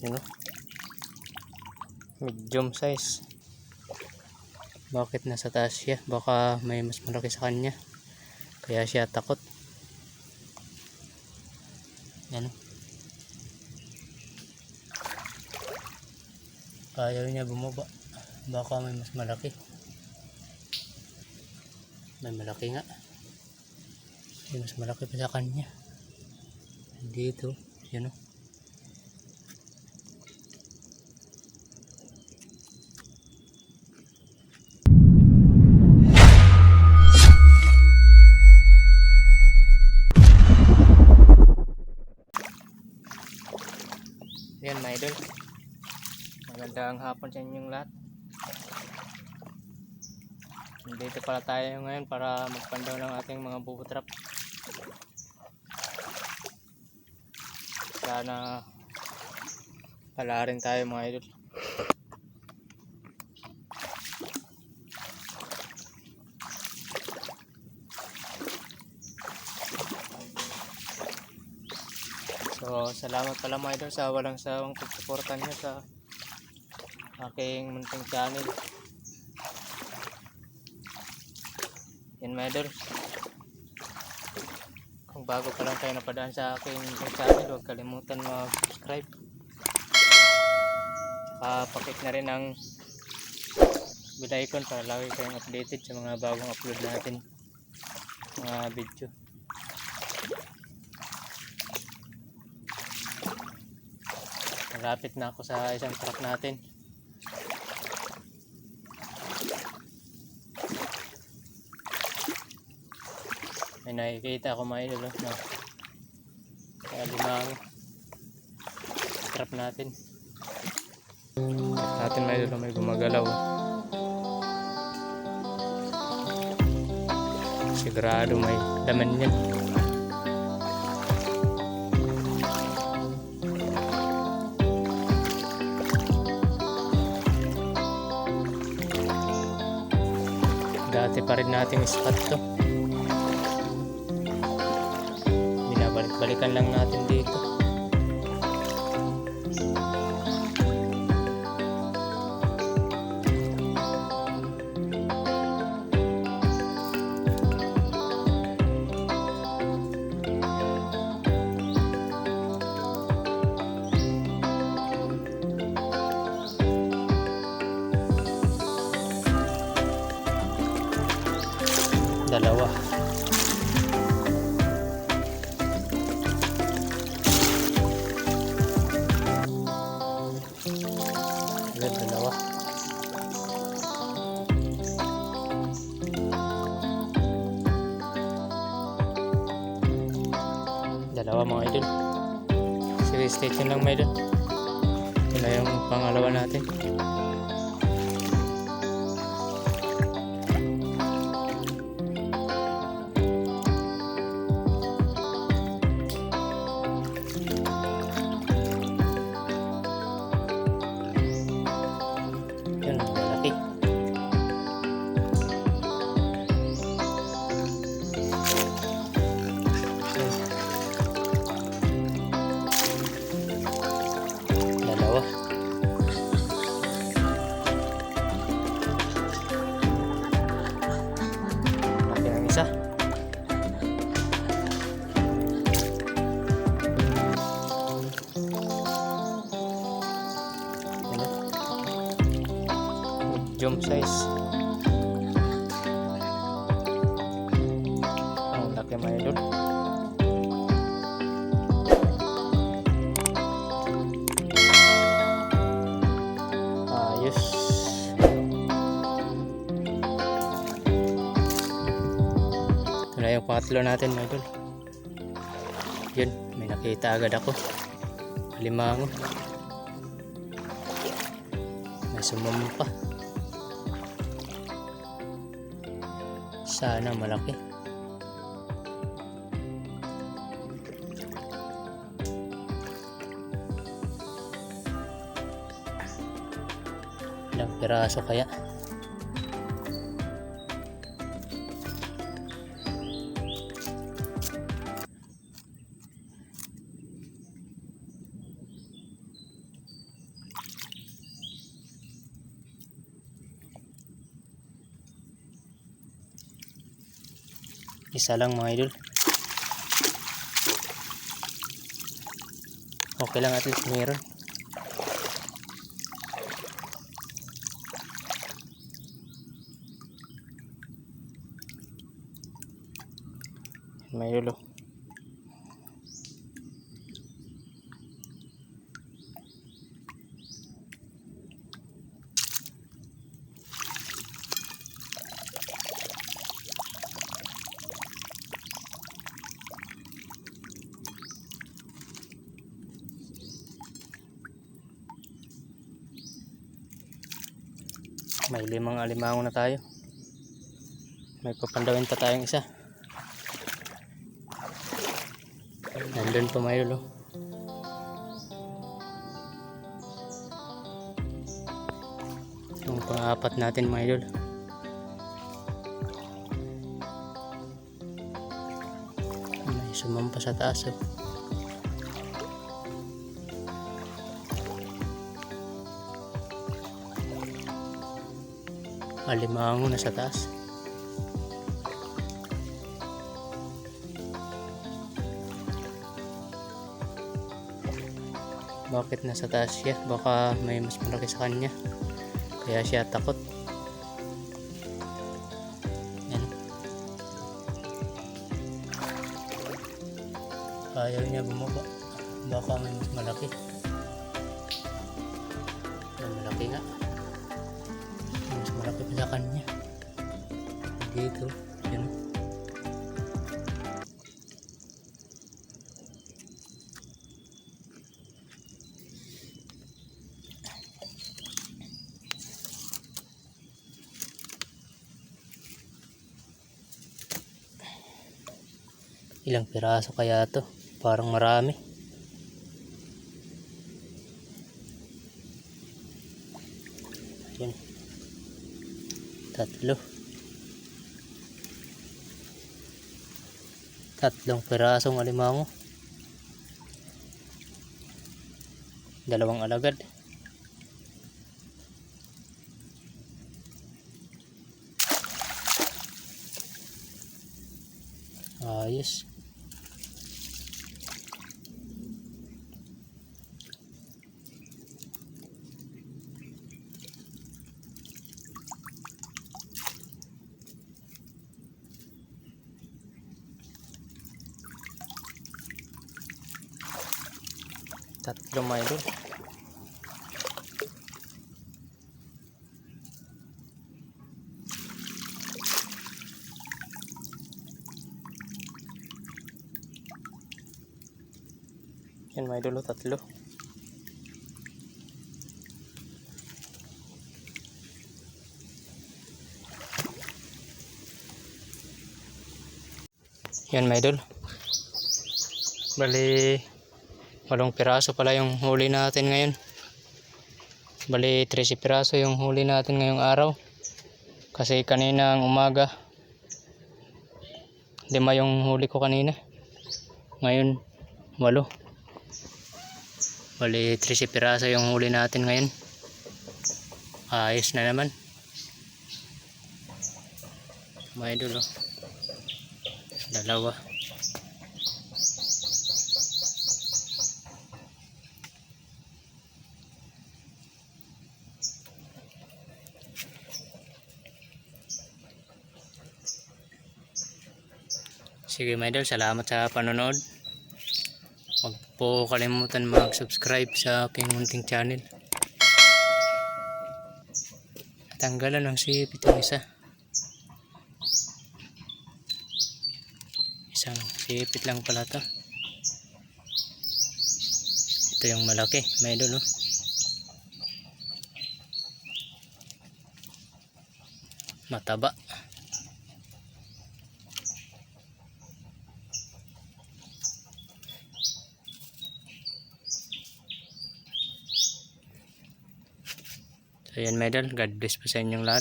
Yun o. Medium size. Bakit nasa taas siya? Baka may mas malaki sa kanya. Kaya siya takot. Yan. Ayaw niya bumaba. Baka may mas malaki. May malaki nga. May mas malaki pa sa kanya. Dito. Yan o. hapon sa inyong lahat. Dito pala tayo ngayon para magpandaw ng ating mga bubutrap. Sana pala rin tayo mga idol. So, salamat pala mga idol sa walang sawang pagsuporta niyo sa aking munting channel. Yan mga idol. Kung bago pa lang kayo napadaan sa aking munting channel, huwag kalimutan mag-subscribe. Saka pakik na rin ang bell icon para lagi kayong updated sa mga bagong upload natin mga video. Malapit na ako sa isang truck natin. May nakikita ako mga idol. oh, Na, kaya limang trap natin. Natin mga idol may gumagalaw. Sigurado may laman yan. Dati pa rin nating spot to. Binabalik-balikan lang natin dito. Dalawa. Dalawa mga idol. Sige, stay lang mga idol. Ito na yung pangalawa natin. Medium size. Ang laki mga idol. Ayos. Ito na yung pangatlo natin mga idol. Yun, may nakita agad ako. Limango. May sumampa. Sana malaki. Ilang piraso kaya? Isa lang mga idol. Okay lang at least meron. May idol. May limang alimango na tayo. May papandawin pa tayong isa. Nandun pa may ulo. Itong pang-apat natin mga idol. May sumampa sa taas oh. Alimango na sa taas. Bakit nasa taas siya? Baka may mas malaki sa kanya. Kaya siya takot. Yan. Ayaw niya bumaba. Baka may mas malaki. Mas malaki nga. Dito. Yan. Ilang piraso kaya to? Parang marami. Yan. Tatlo. Tatlong pirasong alimango. Dalawang alagad. Tatlo mga idol. Yan mga idol, oh, tatlo. Yan mga idol. Bali, walong piraso pala yung huli natin ngayon. Bali, 13 piraso yung huli natin ngayong araw. Kasi kaninang umaga, lima yung huli ko kanina. Ngayon, walo. Bali, 13 piraso yung huli natin ngayon. Ayos na naman. Mga idol, oh. Dalawa. Sige mga idol, salamat sa panonood. Huwag po kalimutan mag-subscribe sa aking munting channel. Tanggalan ng sipit yung isa. Isang sipit lang pala to. Ito yung malaki, may idol oh. Mataba. So yan medal, God bless po sa inyong lahat.